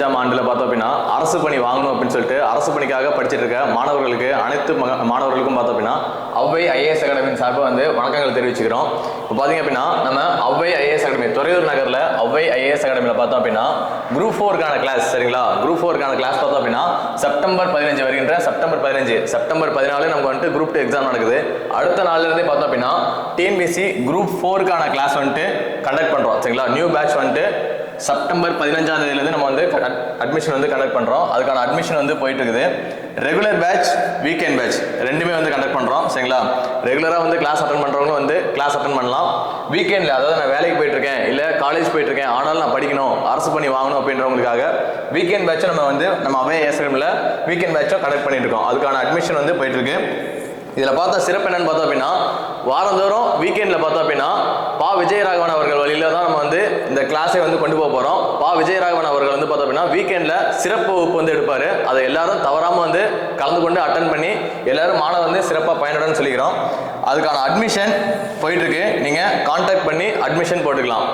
இருபத்தஞ்சாம் ஆண்டில் பார்த்தோம் அப்படின்னா அரசு பணி வாங்கணும் அப்படின்னு சொல்லிட்டு அரசு பணிக்காக படிச்சிட்டு இருக்க மாணவர்களுக்கு அனைத்து மாணவர்களுக்கும் பார்த்தோம் அப்படின்னா அவ்வை ஐஏஎஸ் அகாடமியின் சார்பாக வந்து வணக்கங்கள் தெரிவிச்சுக்கிறோம். இப்போ பார்த்தீங்க அப்படின்னா நம்ம அவ்வை ஐஏஎஸ் அகாடமி துறையூர் நகரில் அவ்வை ஐஏஎஸ் அகாடமியில் பார்த்தோம் அப்படின்னா குரூப் ஃபோருக்கான கிளாஸ் சரிங்களா? குரூப் ஃபோருக்கான கிளாஸ் பார்த்தோம் அப்படின்னா செப்டம்பர் பதினஞ்சு வருகின்ற செப்டம்பர் பதினஞ்சு செப்டம்பர் பதினாலே நமக்கு வந்துட்டு குரூப் டூ எக்ஸாம் நடக்குது. அடுத்த நாள்லேருந்தே பார்த்தோம் அப்படின்னா டிஎன்பிசி குரூப் ஃபோருக்கான கிளாஸ் வந்துட்டு கண்டக்ட் பண்ணுறோம் சரிங்களா? நியூ பேட்ச் வந்துட்டு செப்டம்பர் பதினஞ்சாம் தேதியிலேருந்து நம்ம வந்து அட்மிஷன் வந்து கண்டக்ட் பண்ணுறோம் அதுக்கான அட்மிஷன் வந்து போயிட்டு இருக்குது ரெகுலர் பேட்ச் வீக்கெண்ட் பேட்ச் ரெண்டுமே வந்து கண்டக்ட் பண்ணுறோம் சரிங்களா? ரெகுலராக வந்து கிளாஸ் அட்டன் பண்ணுறவங்க வந்து கிளாஸ் அட்டன் பண்ணலாம். வீக்கெண்டில் அதாவது நான் வேலைக்கு போயிட்டு இருக்கேன் இல்லை காலேஜ் போயிட்டு இருக்கேன் ஆனாலும் நான் படிக்கணும் அரசு பண்ணி வாங்கணும் அப்படின்றவங்களுக்காக வீக்கெண்ட் பேட்சை நம்ம வந்து நம்ம அவே ஏஸ்கிரமில் வீக்கெண்ட் பேட்சும் கண்டக்ட் பண்ணிட்டு இருக்கோம். அதுக்கான அட்மிஷன் வந்து போயிட்டு இருக்கு இதில் பார்த்தா சிறப்பு என்னன்னு பார்த்தோம் அப்படின்னா வாரந்தோறும் வீக்கெண்டில் பார்த்தோம் அப்படின்னா பா விஜயராகவன் அவர்கள் வழியில தான் நம்ம வந்து இந்த கிளாஸை வந்து கொண்டு போக போகிறோம் பா. விஜயராகவன் அவர்கள் வந்து பார்த்தோம் அப்படின்னா வீக்கெண்டில் சிறப்பு வகுப்பு வந்து எடுப்பார். அதை எல்லாரும் தவறாமல் வந்து கலந்து கொண்டு அட்டன் பண்ணி எல்லாரும் மாணவர் வந்து சிறப்பாக பயனுடன் சொல்லிக்கிறோம். அதுக்கான அட்மிஷன் போயிட்டுருக்கு நீங்கள் காண்டாக்ட் பண்ணி அட்மிஷன் போட்டுக்கலாம்.